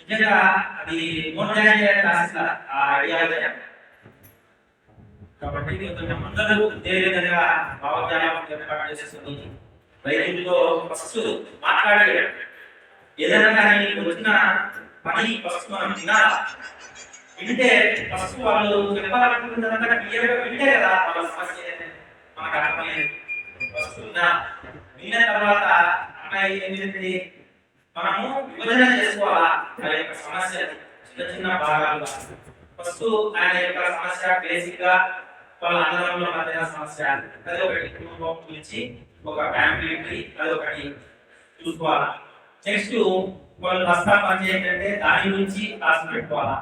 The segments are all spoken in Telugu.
నిజంగా అది మోటార్ కాబట్టి అందరూ ఇదే విధంగా ఏర్పాటు రైతులతో ఫస్ట్ ఏదైనా కానీ వచ్చిన పని ఫస్ట్ మనం తినాలా? వింటే ఫస్ట్ వాళ్ళు చెప్పాలనుకుంటున్నదంతా క్లియర్గా వింటే కదా. వాళ్ళ సమస్య మనకు అర్థమయ్యేది వస్తుందా? విన్న తర్వాత అమ్మాయి ఏంటంటే మనము విభజన చేసుకోవాలా? ఆ యొక్క సమస్య చిన్న చిన్న భాగాలుగా. ఫస్ట్ ఆయన యొక్క సమస్య బేసిక్గా వాళ్ళ అన్నదమ్ముల మధ్య సమస్య. అది ఒకటి కుటుంబం గురించి ఒక ఫ్యామిలీ అది ఒకటి చూసుకోవాలా. నెక్స్ట్ వాళ్ళు వస్తా పని ఏంటంటే దాని గురించి రాసి పెట్టుకోవాలా.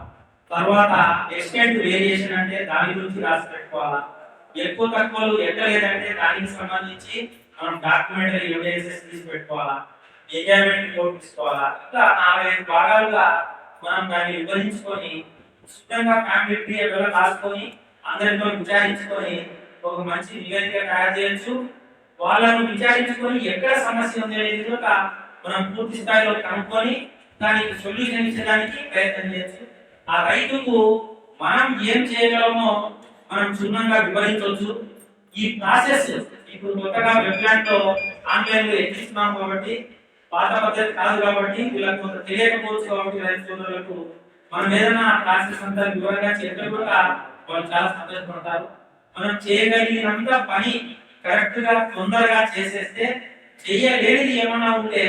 తర్వాత ఎక్స్టెంట్ వేరియేషన్ అంటే దాని గురించి రాసి పెట్టుకోవాలా? ఎక్కువ తక్కువలు ఎక్కడ లేదంటే దానికి సంబంధించి మనం డాక్యుమెంటరీ ఎవిడెన్సెస్ తీసి పెట్టుకోవాలా? ఎంజాయ్మెంట్ రిపోర్ట్ తీసుకోవాలా? ఇట్లా నాలుగైదు భాగాలుగా మనం దాన్ని విభజించుకొని శుద్ధంగా ఫ్యామిలీ ట్రీ ఎవరో రాసుకొని అందరితో విచారించుకొని ఒక మంచి నివేదిక తయారు చేయొచ్చు. వాళ్ళను విచారించుకొని ఎక్కడ సమస్య ఉంది అనేది కూడా మనం పూర్తి స్థాయిలో కనుక్కొని దానికి సొల్యూషన్ ఇచ్చడానికి ప్రయత్నం చేయొచ్చు. ఆ రైతుకు మనం ఏం చేయగలమో మనం క్షుణ్ణంగా వివరించవచ్చు. ఈ ప్రాసెస్ ఇప్పుడు కొత్తగా వెబ్లాంట్లో ఆన్లైన్లో ఎక్కిస్తున్నాం కాబట్టి పాత పద్ధతి కాదు కాబట్టి వీళ్ళకి కొంత తెలియకపోవచ్చు కాబట్టి రైతు సోదరులకు మనం ఏదైనా ప్రాసెస్ అంతా వివరంగా చెప్పిన కూడా వాళ్ళు చాలా సంతోషపడతారు. మనం చేయగలిగినంత పని కరెక్ట్గా తొందరగా చేసేస్తే చెయ్యలేనిది ఏమన్నా ఉంటే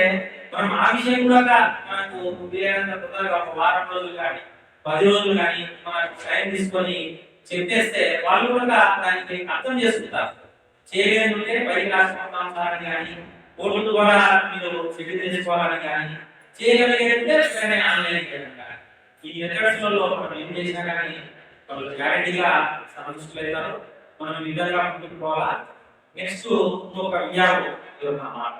మనం ఆ విషయం కూడా మనకు వీలైనంత తొందరగా ఒక వారం రోజులు కానీ పది రోజులు కానీ మనకు టైం తీసుకొని చెప్పేస్తే వాళ్ళు కూడా దానికి అర్థం చేసుకుంటారు. చేయలేని ఉంటే బయట రాసుకుంటాం కానీ కోర్టు ద్వారా మీరు సెటిల్ చేసుకోవాలని కానీ చేయగలిగితే వెంటనే ఆన్లైన్ చేయడం కానీ. ఈ మెథడ్స్లలో మనం ఏం చేసినా కానీ వాళ్ళు గ్యారెంటీగా సంతృష్టులవుతారు మనం ఈ విధంగా ముందుకు పోవాలా? నెక్స్ట్ ఇంకొక వియాలు మాట